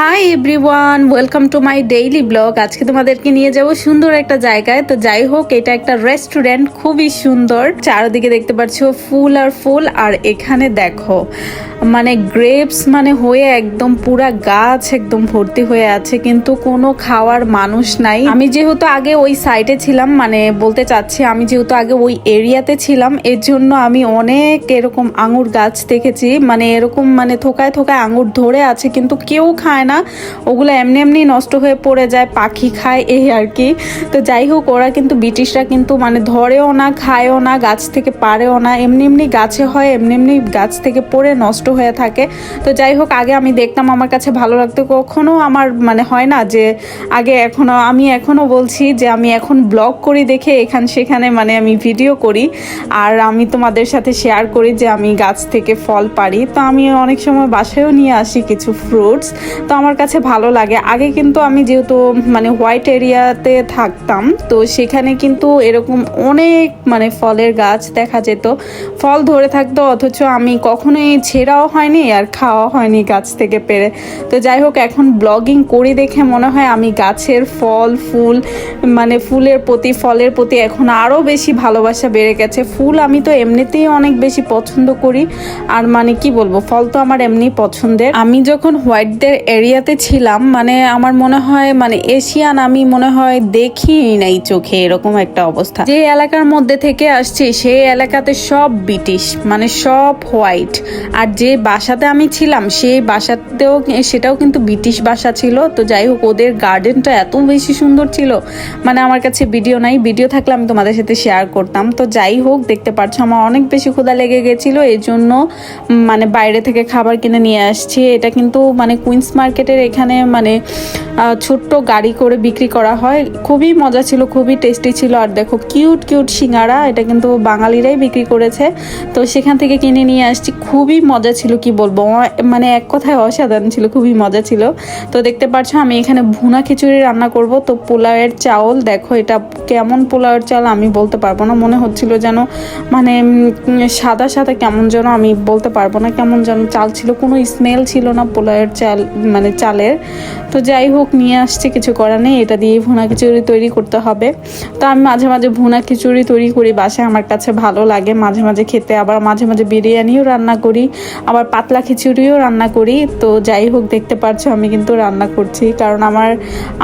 Hi everyone welcome to my daily blog আজকে তোমাদেরকে নিয়ে যাব সুন্দর একটা জায়গায়। তো যাই হোক, এটা একটা রেস্টুরেন্ট খুবই সুন্দর। চারদিকে দেখতে পাচ্ছ ফুল আর ফুল, আর এখানে দেখো মানে গ্রেপস মানে হয়ে একদম পুরা গাছ একদম ভর্তি হয়ে আছে, কিন্তু কোনো খাওয়ার মানুষ নাই। আমি যেহেতু আগে ওই সাইডে ছিলাম মানে বলতে চাচ্ছি আমি যেহেতু আগে ওই এরিয়াতে ছিলাম, এর জন্য আমি অনেক এরকম আঙুর গাছ দেখেছি। মানে এরকম মানে থোকায় থোকায় আঙুর ধরে আছে, কিন্তু কেউ খায় না। ওগুলো এমনি এমনি নষ্ট হয়ে পড়ে যায়, পাখি খায় এই আর কি। তো যাই হোক, ওরা কিন্তু ব্রিটিশরা কিন্তু মানে ধরেও না, খায়ও না, গাছ থেকে পারেও না, এমনি এমনি গাছে হয়, এমনি এমনি গাছ থেকে পড়ে, নষ্ট হয়ে থাকে। তো যাই হোক, আগে আমি দেখতাম আমার কাছে ভালো লাগতো। কখনো আমার মানে হয় না যে, আগে এখনও, আমি এখনও বলছি যে, আমি এখন ব্লগ করি দেখে এখান সেখানে মানে আমি ভিডিও করি। আর আমি তোমাদের সাথে শেয়ার করি যে, আমি গাছ থেকে ফল পারি। তো আমি অনেক সময় বাসায়ও নিয়ে আসি কিছু ফ্রুটস তো আমার কাছে ভালো লাগে। আগে কিন্তু আমি যেহেতু মানে হোয়াইট এরিয়াতে থাকতাম, তো সেখানে কিন্তু এরকম অনেক মানে ফলের গাছ দেখা যেত। ফল ধরে থাকতো, অথচ আমি কখনোই ছেঁড়াও হয়নি আর খাওয়া হয়নি গাছ থেকে পেরে। তো যাই হোক, এখন ব্লগিং করি দেখে মনে হয় আমি গাছের ফল, ফুল মানে ফুলের প্রতি, ফলের প্রতি এখন আরও বেশি ভালোবাসা বেড়ে গেছে। ফুল আমি তো এমনিতেই অনেক বেশি পছন্দ করি। আর মানে কি বলব, ফল তো আমার এমনি পছন্দের। আমি যখন হোয়াইটদের এরিয়াতে ছিলাম মানে আমার মনে হয় মানে এশিয়ান আমি মনে হয় দেখি নাই চোখে এরকম একটা অবস্থা। যে এলাকার মধ্যে থেকে আসছি, সেই এলাকাতে সব ব্রিটিশ মানে সব হোয়াইট। আর যে বাসাতে আমি ছিলাম, সেই বাসাতেও সেটাও কিন্তু ব্রিটিশ বাসা ছিল। তো যাই হোক, ওদের গার্ডেনটা এত বেশি সুন্দর ছিল। মানে আমার কাছে ভিডিও নাই ভিডিও থাকলে আমি তোমাদের সাথে শেয়ার করতাম। তো যাই হোক, দেখতে পাচ্ছ আমার অনেক বেশি ক্ষুধা লেগে গেছিল। এই জন্য মানে বাইরে থেকে খাবার কিনে নিয়ে আসছি। এটা কিন্তু মানে কুইন্স মার্কেটের এখানে মানে ছোট্ট গাড়ি করে বিক্রি করা হয়। খুবই মজা ছিল, খুবই টেস্টি ছিল। আর দেখো কিউট কিউট সিঙ্গারা, এটা কিন্তু বাঙালিরাই বিক্রি করেছে। তো সেখান থেকে কিনে নিয়ে আসছি। খুবই মজা ছিল, কি বলব? মানে এক কথায় অসাধারণ ছিল, খুবই মজা ছিল। তো দেখতে পাচ্ছ আমি এখানে ভুনা খিচুড়ি রান্না করব। তো পোলাওয়ের চাউল, দেখো এটা কেমন পোলাওয়ের চাল আমি বলতে পারব না। মনে হচ্ছিল যেন মানে সাদা সাদা কেমন যেন, আমি বলতে পারব না কেমন যেন চাল ছিল। কোনো স্মেল ছিল না পোলাওয়ের চাল মানে চালের। তো যাই হোক, নিয়ে আসছে, কিছু করার নেই। এটা দিয়ে ভুনা খিচুড়ি তৈরি করতে হবে। তো আমি মাঝে মাঝে ভুনা খিচুড়ি তৈরি করি, বাসায় আমার কাছে ভালো লাগে। মাঝে মাঝে খেতে আবার মাঝে মাঝে বিরিয়ানিও রান্না করি। আবার পাতলা খিচুড়িও রান্না করি। তো যাই হোক, দেখতে পারছ আমি কিন্তু রান্না করছি। কারণ আমার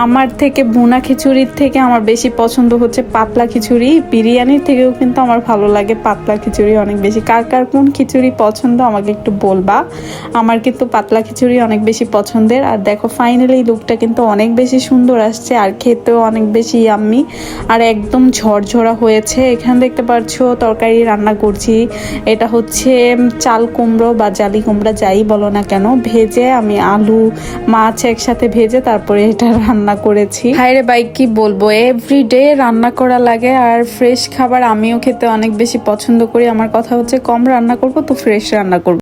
আমার থেকে ভুনা খিচুড়ির থেকে আমার বেশি পছন্দ হচ্ছে পাতলা খিচুড়ি। বিরিয়ানির থেকেও কিন্তু আমার ভালো লাগে পাতলা খিচুড়ি অনেক বেশি। কার কার কোন খিচুড়ি পছন্দ আমাকে একটু বলবা। আমার কিন্তু পাতলা খিচুড়ি অনেক বেশি পছন্দের। আর দেখো ফাইনালি লুকটা কিন্তু অনেক বেশি সুন্দর আসছে আর খেতেও অনেক বেশি ইয়াম্মি আর একদম ঝরঝরা হয়েছে। এখানে দেখতে পাচ্ছ তরকারি রান্না করছি। এটা হচ্ছে চাল কুমড়ো বা জালি কুমড়া যাই বলো না কেন, ভেজে আমি আলু, মাছ একসাথে ভেজে তারপরে এটা রান্না করেছি। হাইরে বাইক কি বলব? এভরিডে রান্না করা লাগে আর ফ্রেশ খাবার আমিও খেতে অনেক বেশি পছন্দ করি। আমার কথা হচ্ছে, কম রান্না করব তো ফ্রেশ রান্না করব।